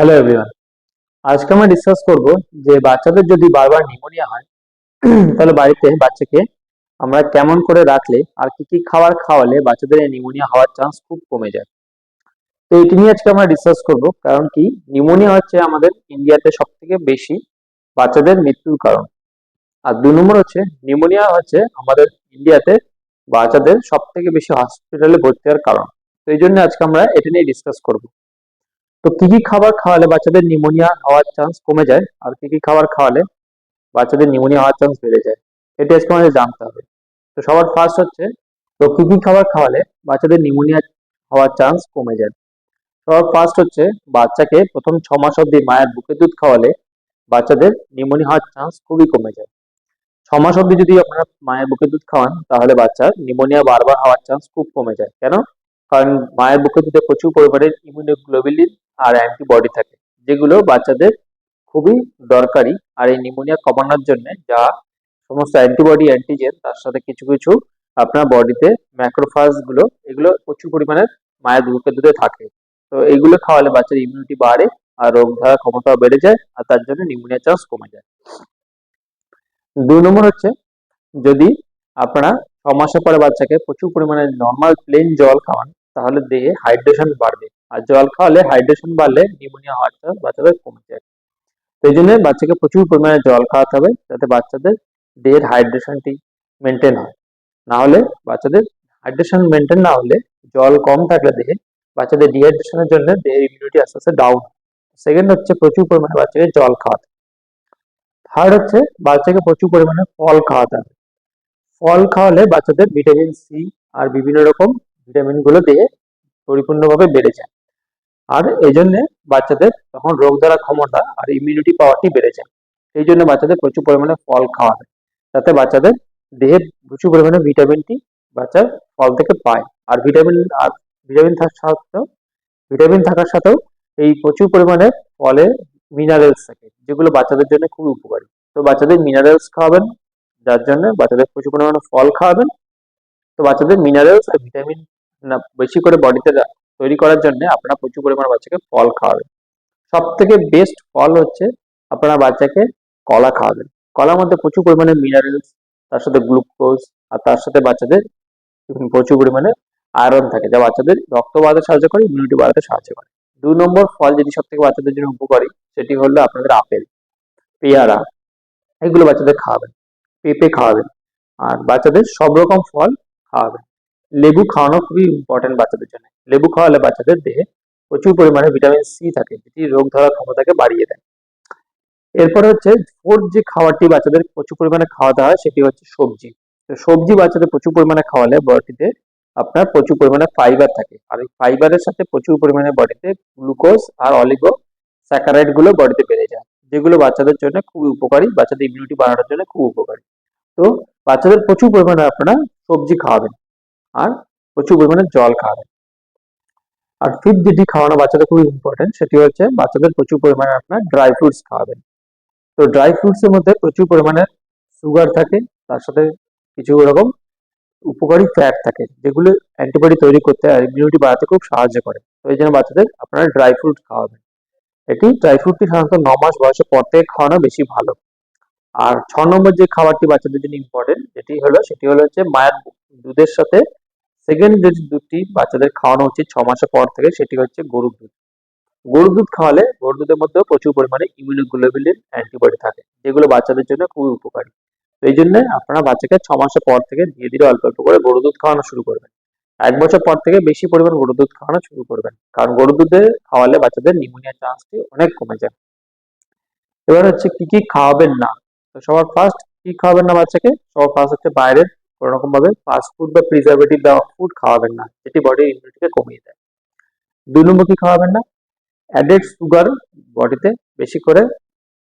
Hello everyone আজকে আমরা discuss করব যে বাচ্চাদের যদি বারবার নিউমোনিয়া হয়, তাহলে বাড়িতে বাচ্চাকে আমরা কেমন করে রাখলে আর কি কি খাবার খাওয়ালে বাচ্চাদের নিউমোনিয়া হওয়ার চান্স খুব কমে যায়? তো এটি নিয়ে আজকে আমরা ডিসকাস করব, কারণ কি নিউমোনিয়া হচ্ছে আমাদের ইন্ডিয়াতে সব থেকে বেশি বাচ্চাদের মৃত্যুর কারণ। আর দু নম্বর হচ্ছে নিউমোনিয়া হচ্ছে আমাদের ইন্ডিয়াতে বাচ্চাদের সব থেকে বেশি হসপিটালে ভর্তি হওয়ার কারণ। তো এই জন্য আজকে আমরা এটা নিয়ে ডিসকাস করব। তো কি কি খাবার খাওয়ালে বাচ্চাদের নিউমোনিয়া হওয়ার চান্স কমে যায়? আর কি কি খাবার খাওয়ালে বাচ্চাদের নিউমোনিয়া হওয়ার চান্স বেড়ে যায়? এটা আজকে আমাদের জানতে হবে। তো সবার ফার্স্ট হচ্ছে, তো কি কি খাবার খাওয়ালে বাচ্চাদের নিউমোনিয়া হওয়ার চান্স কমে যায়? সবার ফার্স্ট হচ্ছে, বাচ্চাকে প্রথম ছ মাস অবধি মায়ের বুকে দুধ খাওয়ালে বাচ্চাদের নিউমোনিয়া হওয়ার চান্স খুবই কমে যায়। ছ মাস অবধি যদি আপনারা মায়ের বুকে দুধ খাওয়ান, তাহলে বাচ্চার নিউমোনিয়া বারবার হওয়ার চান্স খুব কমে যায়। কেন? কারণ মায়ের বুকে দুধে প্রচুর পরিমাণে ইমিউনোগ্লোবিলিন আর অ্যান্টিবডি থাকে, যেগুলো বাচ্চাদের খুবই দরকারি। আর এই নিউমোনিয়া কমানোর জন্য যা সমস্ত অ্যান্টিবডি অ্যান্টিজেন তার সাথে কিছু কিছু আপনার বডিতে ম্যাক্রোফাজগুলো, এগুলো প্রচুর পরিমাণে মায়ের বুকের দুধে থাকে। তো এইগুলো খাওয়ালে বাচ্চার ইমিউনিটি বাড়ে আর রোগ ধরার ক্ষমতাও বেড়ে যায় আর তার জন্য নিউমোনিয়া চান্স কমে যায়। দুই নম্বর হচ্ছে, যদি আপনারা ছ মাসের পরে বাচ্চাকে প্রচুর পরিমাণে নর্মাল প্লেন জল খাওয়ান তাহলে দেহে হাইড্রেশন বাড়বে। আর জল খাওয়ালে হাইড্রেশন বাড়লে নিউমোনিয়া হওয়ার চান্স বাচ্চাদের কমে যায়। সেই জন্য বাচ্চাকে প্রচুর পরিমাণে জল খাওয়াতে হবে যাতে বাচ্চাদের দেহের হাইড্রেশনটি মেনটেন হয়। না হলে বাচ্চাদের হাইড্রেশন মেনটেন না হলে জল কম থাকলে দেহে বাচ্চাদের ডিহাইড্রেশনের জন্য দেহের ইমিউনিটি আস্তে আস্তে ডাউন সেকেন্ড হচ্ছে প্রচুর পরিমাণে বাচ্চাকে জল খাওয়াতে থার্ড হচ্ছে বাচ্চাকে প্রচুর পরিমাণে ফল খাওয়াতে হবে। ফল খাওয়ালে বাচ্চাদের ভিটামিন সি আর বিভিন্ন রকম ভিটামিনগুলো দেহে পরিপূর্ণভাবে বেড়ে যায়। আর এই জন্য বাচ্চাদের তখন রোগ ধরা ক্ষমতা আর ইমিউনিটি পাওয়ারটি বেড়ে যায়। এই জন্য বাচ্চাদের প্রচুর পরিমাণে ফল খাওয়াবে যাতে বাচ্চাদের দেহে প্রচুর পরিমাণে ভিটামিনটি বাচ্চার ফল থেকে পায়। আর ভিটামিন আর ভিটামিন থাকার সাথেও ভিটামিন থাকার সাথেও এই প্রচুর পরিমাণে ফলে মিনারেলস থাকে, যেগুলো বাচ্চাদের জন্য খুবই উপকারী। তো বাচ্চাদের মিনারেলস খাওয়াবেন, যার জন্য বাচ্চাদের প্রচুর পরিমাণে ফল খাওয়াবেন। তো বাচ্চাদের মিনারেলস আর ভিটামিন বেশি করে বডিতে তৈরি করার জন্য আপনারা প্রচুর পরিমাণে বাচ্চাকে ফল খাওয়াবেন। সব থেকে বেস্ট ফল হচ্ছে আপনারা বাচ্চাকে কলা খাওয়াবেন। কলার মধ্যে প্রচুর পরিমাণে মিনারেলস তার সাথে গ্লুকোজ আর তার সাথে বাচ্চাদের প্রচুর পরিমাণে আয়রন থাকে, যা বাচ্চাদের রক্ত বাড়াতে সাহায্য করে ইমিউনিটি বাড়াতে সাহায্য করে। দুই নম্বর ফল যেটি সব থেকে বাচ্চাদের জন্য উপকারী, সেটি হলো আপনাদের আপেল, পেয়ারা, এগুলো বাচ্চাদের খাওয়াবেন, পেঁপে খাওয়াবেন, আর বাচ্চাদের সব রকম ফল খাওয়াবেন। লেবু খাওয়ানো খুবই ইম্পর্টেন্ট বাচ্চাদের জন্য। লেবু খাওয়ালে বাচ্চাদের দেহে প্রচুর পরিমাণে ভিটামিন সি থাকে, যেটি রোগ ধরার ক্ষমতাকে বাড়িয়ে দেয়। এরপরে হচ্ছে ফোর্থ যে খাবারটি বাচ্চাদের প্রচুর পরিমাণে খাওয়াতে হয় সেটি হচ্ছে সবজি। তো সবজি বাচ্চাদের প্রচুর পরিমাণে খাওয়ালে বডিতে আপনার প্রচুর পরিমাণে ফাইবার থাকে। আর এই ফাইবারের সাথে প্রচুর পরিমাণে বডিতে গ্লুকোজ আর অলিগো স্যাকারাইডগুলো বডিতে বেড়ে যায়, যেগুলো বাচ্চাদের জন্য খুবই উপকারী, বাচ্চাদের ইমিউনিটি বাড়ানোর জন্য খুব উপকারী। তো বাচ্চাদের প্রচুর পরিমাণে আপনারা সবজি খাওয়াবেন। আর প্রচুর পরিমাণে জল খাওয়াবেন আর ফিফথ যেটি খাওয়ানো বাচ্চাদের খুবই ইম্পর্টেন্ট সেটি হচ্ছে বাচ্চাদের প্রচুর পরিমাণে আপনার ড্রাই ফ্রুটস খাওয়াবেন। তো ড্রাই ফ্রুটস এর মধ্যে প্রচুর পরিমাণে সুগার থাকে, তার সাথে কিছু রকম উপকারী ফ্যাট থাকে, যেগুলো অ্যান্টিবডি তৈরি করতে আর ইমিউনিটি বাড়াতে খুব সাহায্য করে। তো এই জন্য বাচ্চাদের আপনারা ড্রাই ফ্রুট খাওয়াবেন। এটি ড্রাই ফ্রুটটি সাধারণত ন মাস বয়সের পর থেকে খাওয়ানো বেশি ভালো। আর ছ নম্বর যে খাবারটি বাচ্চাদের জন্য ইম্পর্টেন্ট যেটি হলো সেটি হলো হচ্ছে মায়ের দুধের সাথে সেকেন্ড যে দুধটি বাচ্চাদের খাওয়ানো উচিত ছ মাসের পর থেকে, সেটি হচ্ছে গরুর দুধ। গরুর দুধ খাওয়ালে গরুর দুধের মধ্যেও প্রচুর পরিমাণে ইমিউনোগ্লোবিলিন অ্যান্টিবডি থাকে, যেগুলো বাচ্চাদের জন্য খুবই উপকারী। এই জন্য আপনারা বাচ্চাকে ছ মাসের পর থেকে ধীরে ধীরে অল্প অল্প করে গরুর দুধ খাওয়ানো শুরু করবেন। এক বছর পর থেকে বেশি পরিমাণ গরুর দুধ খাওয়ানো শুরু করবেন, কারণ গরুর দুধে খাওয়ালে বাচ্চাদের নিউমোনিয়া চান্সটি অনেক কমে যায়। এবার হচ্ছে কি কি খাওয়াবেন না? তো সবার ফার্স্ট কি খাওয়াবেন না বাচ্চাকে? সবার ফার্স্ট হচ্ছে বাইরের কোনো রকম ভাবে ফাস্ট ফুড বা প্রিজারভেটিভ দেওয়া ফুড খাওয়াবেন না। যেটি বডির ইমিউনিটিকে কমিয়ে দেয়। দুই নম্বর কি খাওয়াবেন না? অ্যাডেড সুগার বডিতে বেশি করে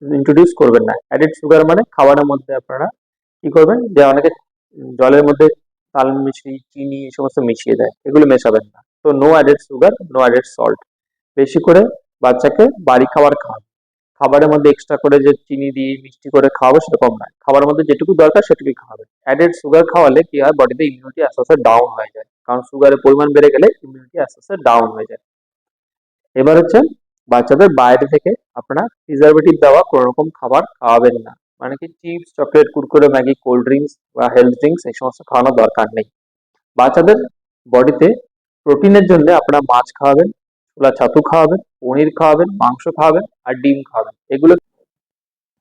ইন্ট্রোডিউস করবেন না। অ্যাডেড সুগার মানে খাবারের মধ্যে আপনারা কি করবেন? যে অনেকে জলের মধ্যে তাল, মিছরি, চিনি এই সমস্ত মিশিয়ে দেয়। এগুলো মেশাবেন না। তো no added sugar no added salt বেশি করে বাচ্চাকে বাড়ি খাবার খাওয়ান খাবারের মধ্যে এক্সট্রা করে যে চিনি দিয়ে মিষ্টি করে খাওয়াবে সেরকম নয়। খাবারের মধ্যে যেটুকু দরকার সেটুকুই খাওয়াবে। অ্যাডেড সুগার খাওয়ালে কি হয়? বডিতে ইমিউনিটি আস্তে আস্তে ডাউন হয়ে যায়। কারণ সুগারের পরিমাণ বেড়ে গেলে ইমিউনিটি আস্তে আস্তে ডাউন হয়ে যায়। এবার হচ্ছে বাচ্চাদের বাইরে থেকে আপনারা প্রিজারভেটিভ দেওয়া কোনো রকম খাবার খাওয়াবেন না। মানে কি chips chocolate Kurkure, Maggi cold drinks বা হেলথ ড্রিঙ্কস এই সমস্ত খাওয়ানোর দরকার নেই। বাচ্চাদের বডিতে প্রোটিনের জন্য আপনারা মাছ খাওয়াবেন ছোলা ছাতু খাওয়াবেন পনির খাওয়াবেন মাংস খাওয়াবেন আর ডিম খাওয়াবেন এগুলো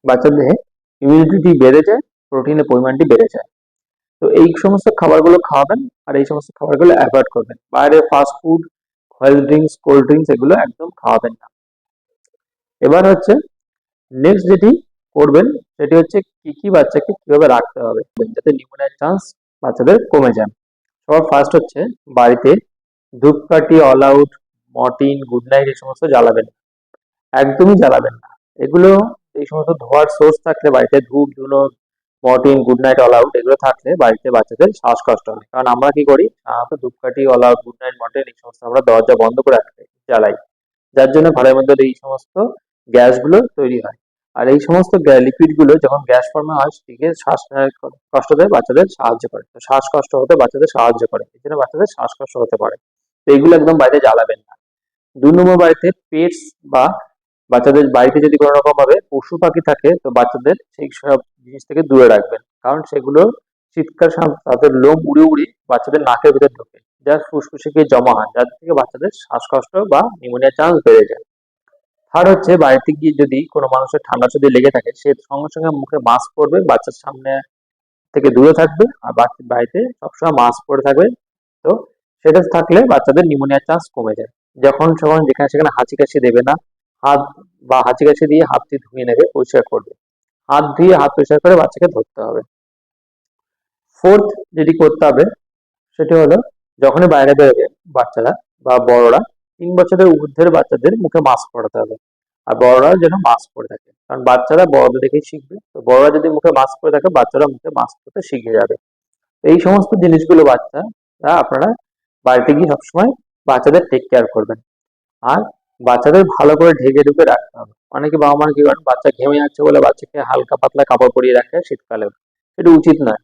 বাচ্চাদের ইমিউনিটি বেড়ে যায় প্রোটিনের পরিমাণটি বেড়ে যায়। তো এই সমস্ত খাবারগুলো খাওয়াবেন আর এই সমস্ত খাবারগুলো অ্যাভয়েড করবেন। বাইরে fast food health drinks cold drinks এগুলো একদম খাওয়াবেন না। এবার হচ্ছে নেক্সট যেটি করবেন, সেটি হচ্ছে কি কি বাচ্চাকে কীভাবে রাখতে হবে, যাতে নিউমোনিয়ার চান্স বাচ্চাদের কমে যায়। সবার ফার্স্ট হচ্ছে বাড়িতে ধূপকাঠি All Out Mortein Good Knight এই সমস্ত জ্বালাবেন না। একদমই জ্বালাবেন না। এগুলো, এই সমস্ত ধোয়ার সোর্স থাকলে বাড়িতে ধূপ ধুনো Mortein Good Knight All Out এগুলো থাকলে বাড়িতে বাচ্চাদের শ্বাসকষ্ট হয়। কারণ আমরা কি করি? সাধারণত ধূপকাঠি All Out Good Knight Mortein এই সমস্ত আমরা দরজা বন্ধ করে রাখতে জ্বালাই। যার জন্য ঘরের মধ্যে এই সমস্ত গ্যাসগুলো তৈরি হয়। আর এই সমস্ত লিকুইডগুলো যখন গ্যাস ফর্মে হয় সেটিকে শ্বাস কষ্ট দেয় বাচ্চাদের সাহায্য করে। শ্বাসকষ্ট হতে বাচ্চাদের সাহায্য করে। এই জন্য বাচ্চাদের শ্বাসকষ্ট হতে পারে। তো এইগুলো একদম বাড়িতে জ্বালাবেন না। দুই নম্বর বাড়িতে পেটস বা বাচ্চাদের বাড়িতে যদি কোনো রকম ভাবে পশু পাখি থাকে, তো বাচ্চাদের সেই সব জিনিস থেকে দূরে রাখবেন। কারণ সেগুলো শীতকাল তাদের লোম উড়ে উড়ে বাচ্চাদের নাকের ভিতর ঢোকে। যা ফুসফুসে গিয়ে জমা হয়, যার থেকে বাচ্চাদের শ্বাসকষ্ট বা নিউমোনিয়া চান্স বেড়ে যায়। থার্ড হচ্ছে বাড়িতে গিয়ে যদি কোনো মানুষের ঠান্ডা যদি লেগে থাকে, সে সঙ্গে সঙ্গে মুখে মাস্ক পরবে, বাচ্চার সামনে থেকে দূরে থাকবে আর বাচ্চার বাড়িতে সবসময় মাস্ক পরে থাকবে। তো সেটা থাকলে বাচ্চাদের নিউমোনিয়ার চান্স কমে যায়। যখন যখন যেখানে সেখানে হাঁচি কাশি দেবে না, হাত বা হাঁচি কাশি দিয়ে হাতটি ধুয়ে নেবে, পরিষ্কার করবে। হাত ধুয়ে হাত পরিষ্কার করে বাচ্চাকে ধরতে হবে। ফোর্থ যেটি করতে হবে, সেটি হলো যখনই বাইরে বেরোবে বাচ্চারা বা বড়রা, তিন বছরের ঊর্ধ্বের বাচ্চাদের মুখে মাস্ক পরাতে হবে। আর বড়রা যেন মাস্ক পরে থাকে। কারণ বাচ্চারা বড়দের দেখেই শিখবে। তো বড়রা যদি মুখে মাস্ক পরে থাকে, বাচ্চারা মুখে মাস্ক পরতে শিখে যাবে। এই সমস্ত জিনিসগুলো বাচ্চারা আপনারা বাড়িতে গিয়ে সবসময় বাচ্চাদের টেক কেয়ার করবেন। আর বাচ্চাদের ভালো করে ঢেকে ঢুকে রাখতে হবে। অনেকে বাবা মা কি করেন? বাচ্চা ঘেমে যাচ্ছে বলে বাচ্চাকে হালকা পাতলা কাপড় পরিয়ে রাখে শীতকালে। এটা উচিত নয়।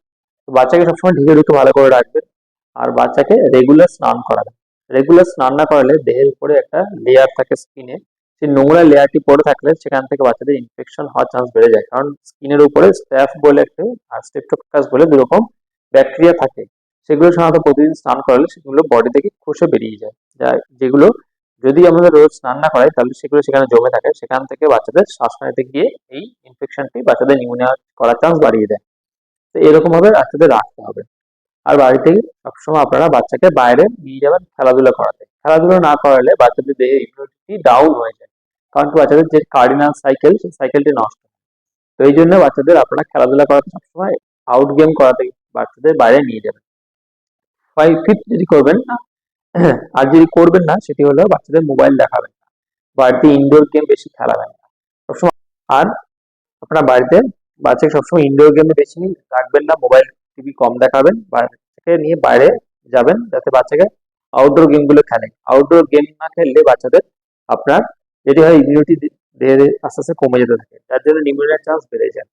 বাচ্চাকে সবসময় ঢেকে ঢুকে ভালো করে রাখবেন আর বাচ্চাকে রেগুলার স্নান করাবেন। রেগুলার স্নান না করালে দেহের উপরে একটা লেয়ার থাকে স্কিনে সেই নোংরা লেয়ারটি পড়ে থাকলে সেখান থেকে বাচ্চাদের ইনফেকশন হওয়ার চান্স বেড়ে যায়। কারণ স্কিনের উপরে স্ট্যাফ বলে একটা আর স্টেপটোকাস বলে দুরকম ব্যাকটেরিয়া থাকে। সেগুলো সাধারণত প্রতিদিন স্নান করালে সেগুলো বডি থেকে খসে বেরিয়ে যায়। যা যেগুলো যদি আমাদের রোজ স্নান না করাই তাহলে সেগুলো সেখানে জমে থাকে। সেখান থেকে বাচ্চাদের শ্বাসনালীতে গিয়ে এই ইনফেকশনটি বাচ্চাদের নিউমোনিয়া করার চান্স বাড়িয়ে দেয়। তো এরকম ভাবে বাচ্চাদের রাখতে হবে। আর বাড়িতে সবসময় আপনারা বাচ্চাকে বাইরে নিয়ে যাবেন খেলাধুলা করাতে। খেলাধুলা না করালে বাচ্চাদের দেহে ইমিউনিটি ডাউন হয়ে যায়। কারণ বাচ্চাদের যে কার্ডিনাল সাইকেল সেই সাইকেলটি নষ্ট হয়। তো এই জন্য বাচ্চাদের আপনারা খেলাধুলা করাতে সবসময় আউট গেম করাতে বাচ্চাদের বাইরে নিয়ে যাবেন। ফাইভ ফিফথ যদি করবেন না আর যদি করবেন না সেটি হলো বাচ্চাদের মোবাইল দেখাবেন না। বাড়িতে ইনডোর গেম বেশি খেলাবেন না। সবসময় আর আপনার বাড়িতে বাচ্চাকে সবসময় ইনডোর গেমে বেশি রাখবেন না মোবাইল টিভি কম দেখাবেন বাচ্চাকে নিয়ে বাইরে যাবেন যাতে বাচ্চাকে আউটডোর গেমগুলো খেলে। আউটডোর গেম না খেললে বাচ্চাদের আপনার যেটি হয় ইমিউনিটি দেহে আস্তে আস্তে কমে যেতে থাকে। যার জন্য নিউমোনিয়ার চান্স বেড়ে যায়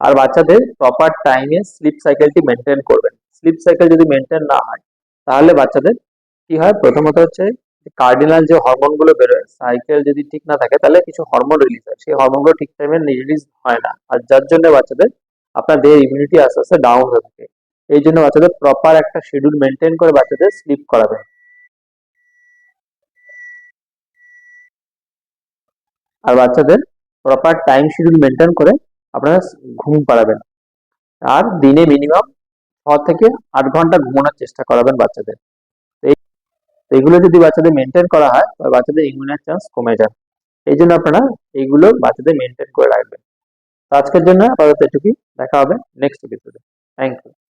আর বাচ্চাদের প্রপার টাইমে স্লিপ সাইকেলটি মেনটেন করবেন। স্লিপ সাইকেল যদি মেনটেন না হয়, তাহলে বাচ্চাদের কি হয়? প্রথমত হচ্ছে কার্ডিনাল যে হরমোনগুলো বেরোয় সাইকেল যদি ঠিক না থাকে, তাহলে কিছু হরমোন রিলিজ হয়। সেই হরমোনগুলো ঠিক টাইমে রিলিজ হয় না। আর যার জন্য বাচ্চাদের আপনার দেহের ইমিউনিটি আস্তে আস্তে ডাউন হতে থাকে। এই জন্য বাচ্চাদের প্রপার একটা শিডিউল মেনটেন করে বাচ্চাদের স্লিপ করাবেন। আর বাচ্চাদের প্রপার টাইম শিডিউল মেনটেন করে আপনারা ঘুম পাড়াবেন। আর দিনে মিনিমাম ছ থেকে আট ঘণ্টা ঘুমানোর চেষ্টা করাবেন বাচ্চাদের। এইগুলো যদি বাচ্চাদের মেনটেন করা হয়, তাহলে বাচ্চাদের ইমিউনের চান্স কমে যায়। এই জন্য আপনারা এইগুলো বাচ্চাদের মেনটেন করে রাখবেন। আজকের জন্য আপাতত এটুকুই। দেখা হবে নেক্সট এপিসোডে থ্যাংক ইউ